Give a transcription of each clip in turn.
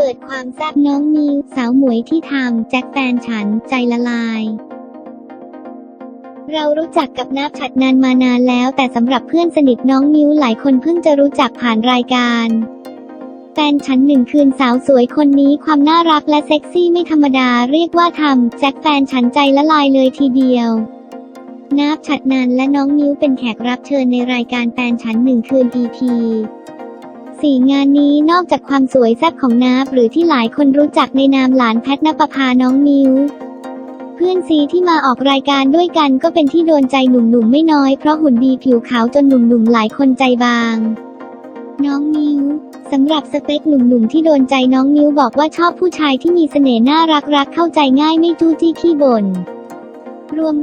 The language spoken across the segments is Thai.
เปิดความแซ่บน้องมิวสาวหมวยที่ทำแจ็คแฟนฉันใจละลาย เรารู้จักกับนับฉัดนานมานานแล้ว แต่สำหรับเพื่อนสนิทน้องมิวหลายคนเพิ่งจะรู้จักผ่านรายการแฟนฉันหนึ่งคืนสาวสวยคนนี้ความน่ารักและเซ็กซี่ไม่ธรรมดาเรียกว่าทำแจ็คแฟนฉันใจละลายเลยทีเดียวนับฉัดนันและน้องมิวเป็นแขกรับเชิญในรายการแฟนฉันหนึ่งคืน EP สี่งานนี้นอกจากความสวยแซ่บของนับหรือที่หลายคนรู้จักในนามหลานแพทนปภาน้องมิวเพื่อนซีที่มาออกรายการด้วยกันก็เป็นที่โดนใจหนุ่มๆไม่น้อยเพราะหุ่นดีผิวขาวจนหนุ่มๆหลายคนใจบาง น้องมิวสำหรับสเปคหนุ่มๆที่โดนใจน้องมิวบอกว่าชอบผู้ชายที่มีเสน่ห์น่ารักรักเข้าใจง่ายไม่จู้จี้ขี้บ่น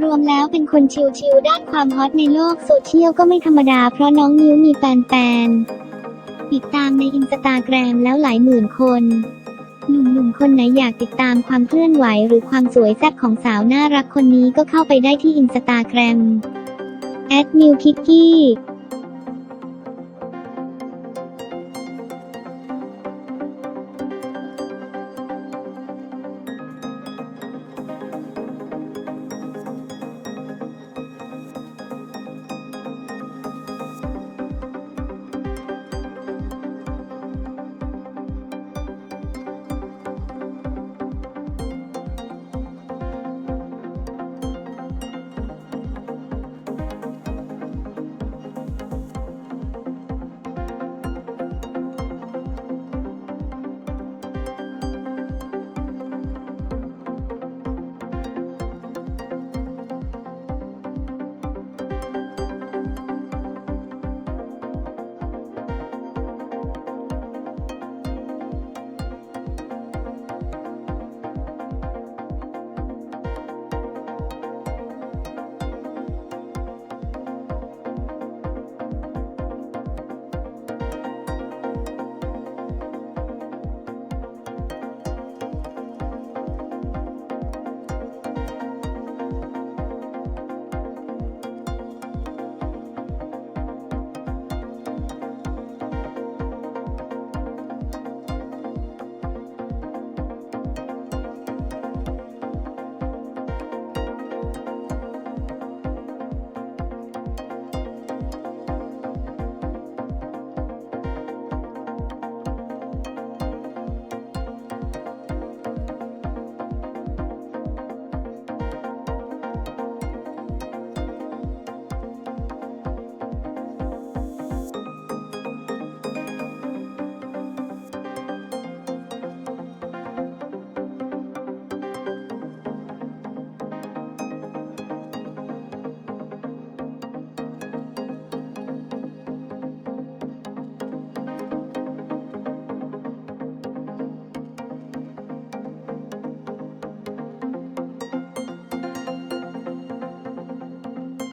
รวมๆแล้วเป็นคนชิลๆด้านความฮอตในโลกโซเชียลก็ไม่ธรรมดาเพราะน้องมิวมีแฟนๆ ติดตามในอินสตาแกรมแล้วหลายหมื่นคนหนุ่มๆ คนไหนอยากติดตามความเคลื่อนไหวหรือความสวยแซ่บของสาวน่ารักคนนี้ก็เข้าไปได้ที่อินสตาแกรม at m i w k i k i